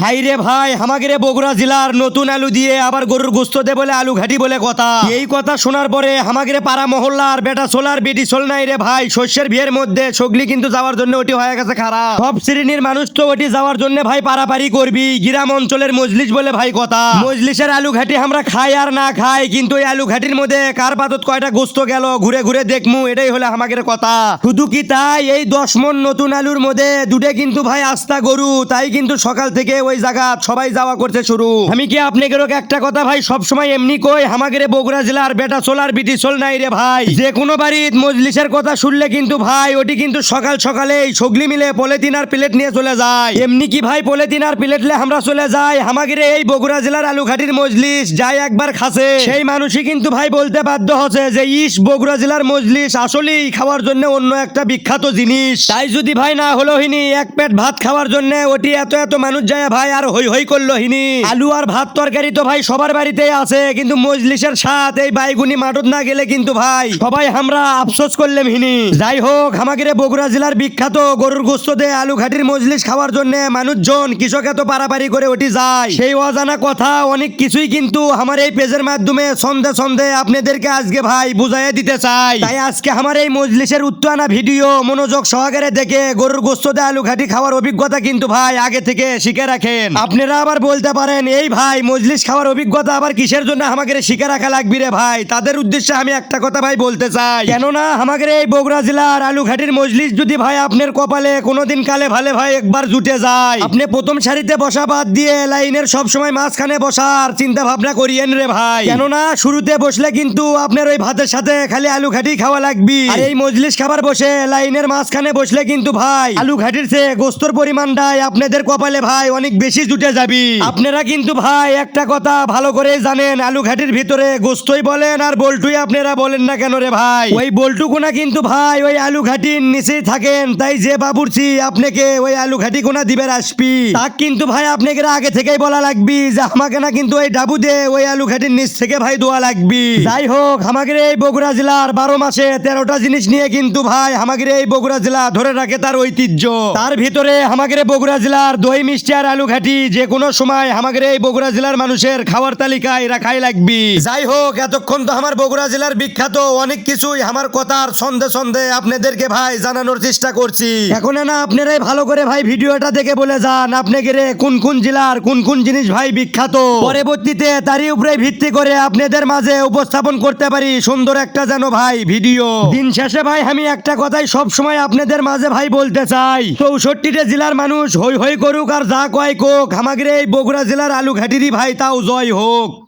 ভাই রে ভাই, আমাকে বগুড়া জেলার নতুন আলু দিয়ে আবার গরুর গোস্ত দে বলে আলু ঘাটি বলে কথা। এই কথা শোনার পরে আমাকে পাড়া মহল্লার বেটা সোলার বেটি সোল নাই রে ভাই, শস্যের বিয়ের মধ্যে সগলি কিন্তু যাওয়ার জন্য ওটি হয়ে গেছে খারাপ। সব শ্রেণির মানুষ তো ওটি যাওয়ার জন্য ভাই পারাপারি করবি, গ্রাম অঞ্চলের মজলিস বলে ভাই কথা। মজলিসের আলু ঘাটি আমরা খাই আর না খাই, কিন্তু এই আলু ঘাটির মধ্যে কার পাতত কয়টা গোস্ত গেল, ঘুরে ঘুরে দেখমু, এটাই হলো আমাদের কথা। শুধু কি তাই, এই দশ মন নতুন আলুর মধ্যে দুটে কিন্তু ভাই আস্তা গরু, তাই কিন্তু সকাল থেকে ওই জায়গা, সবাই যাওয়া করছে শুরু। আমি কি আপনাদেরও একটা কথা ভাই সব সময় এমনি কই আমাদের বগুড়া জেলার বেটা সোলার বিটি সোল নাই রে ভাই। যে কোনো বাড়ির মজলিসের কথা শুনলে কিন্তু ভাই, ওটি কিন্তু সকাল সকালেই সগলি মিলে পলিথিন আর প্লেট নিয়ে চলে যায়। এমনি কি ভাই, পলিথিন আর প্লেটলে আমরা চলে যাই? আমাদের এই বগুড়া জেলার আলুঘাটির মজলিস যাই একবার খাসে। সেই মানুষই কিন্তু ভাই বলতে বাধ্য হচ্ছে যে, ইস, বগুড়া জেলার মজলিস আসলেই খাওয়ার জন্য অন্য একটা বিখ্যাত জিনিস। তাই যদি ভাই না হলো হিনি এক পেট ভাত খাওয়ার জন্য ওটি এত এত মানুষ যায় ভাই, আর হই হই করল হিনি। আলু আর ভাত তরকারি তো ভাই সবার বাড়িতেই আছে, কিন্তু মজলিসের স্বাদ এই বাইগুনি মাটত না গেলে কিন্তু ভাই সবাই আমরা আফসোস করলাম হিনি। যাই হোক আমাদের বগুড়া জেলার বিখ্যাত গরুর গোস্ত দে আলু ঘাটির মজলিস খাওয়ার জন্য মানুষজন কৃষক এত পারাপারি করে ওটি যায়। সেই অজানা কথা অনেক কিছুই কিন্তু আমার এই পেজের মাধ্যমে সন্ধে সন্ধে আপনাদেরকে আজকে ভাই বুঝাইয়া দিতে চাই। তাই আজকে আমার এই মজলিসের উত্তানা ভিডিও মনোযোগ সহকারে দেখে গরুর গোস্ত দে আলু ঘাটি খাওয়ার অভিজ্ঞতা কিন্তু ভাই আগে থেকে শিখে রাখেন আপনারা আবার বলতে পারেন, এই ভাই, মজলিস খাওয়ার অভিজ্ঞতা আবার কিসের জন্য আমাকে শিখে রাখা লাগবে রে ভাই? তাদের উদ্দেশ্যে আমি একটা কথা ভাই বলতে চাই। কেননা আমাদের এই বগুড়া জেলার আলু ঘাটির মজলিস যদি ভাই আপনার কপালে কোনোদিন কালে ভালে ভাই একবার জুটে যায়, আপনি প্রথম সারিতে বসা বাদ দিয়ে লাইনের সব সময় মাঝখানে বসার চিন্তা ভাবনা করিয়েন রে ভাই। কেননা শুরুতে বসলে কিন্তু আপনার ওই ভাতের সাথে খালি আলু ঘাটি খাওয়া লাগবে। আর এই মজলিস খাবার বসে লাইনের মাঝখানে বসলে কিন্তু ভাই আলু ঘাটির চেয়ে গোস্তর পরিমাণটাই আপনাদের কপালে ভাই অনেক বেশি জুটে যাবি। আপনারা কিন্তু ভাই একটা কথা ভালো করে জানেন আলু ঘাটির ভিতরে গোস্তই বলেন আর বল্টুই আপনারা বলেন না কেন রে ভাই? ওই বল্টু কোনা কিন্তু ভাই ওই আলু ঘাটির নিচেই থাকেন তাই যে বাবুরছি আপনাকে ওই আলু ঘাটি কোনা দিবের আসবি। তাক কিন্তু ভাই আপনাকে আগে থেকেই বলা লাগবি যে আমাকে না কিন্তু ওই ডাবু দে ওই আলু ঘাটির নিচ থেকে ভাই দোয়া লাগবি। যাই হোক আমাদের এই বগুড়া জেলার বারো মাসে তেরোটা জিনিস নিয়ে কিন্তু ভাই আমাদের এই বগুড়া জেলা ধরে রাখে তার ঐতিহ্য। তার ভিতরে আমাদের বগুড়া জেলার দই মিষ্টি আর আলু ঘাটি যে কোনো সময় আমাদের এই বগুড়া জেলার মানুষের খাওয়ার তালিকায় রাখাই লাগবি। যাই হোক এতক্ষণ তো আমার বগুড়া জেলার বিখ্যাত অনেক কিছুই আমার কথার সন্ধে সন্ধে আপনাদেরকে ভাই জানানোর চেষ্টা করছি। এখন না আপনারাই ভালো করে ভাই ভিডিওটা দেখে বলে যান আপনাকে রে কোন কোন জেলার কোন কোন জিনিস ভাই বিখ্যাত। পরবর্তীতে তারই উপরে ভিত্তি করে আপনাদের মাঝে উপস্থাপন করতে পারি সুন্দর একটা যেন ভাই ভিডিও। দিন শেষে ভাই আমি একটা কথাই সব সময় আপনাদের মাঝে ভাই বলতে চাই চৌষট্টিটা জেলার মানুষ হই হই করুক আর যা কয় কোক ঘামাগিরে বগুড়া জেলার আলু ঘাটিরই ভাই তাও জয় হোক।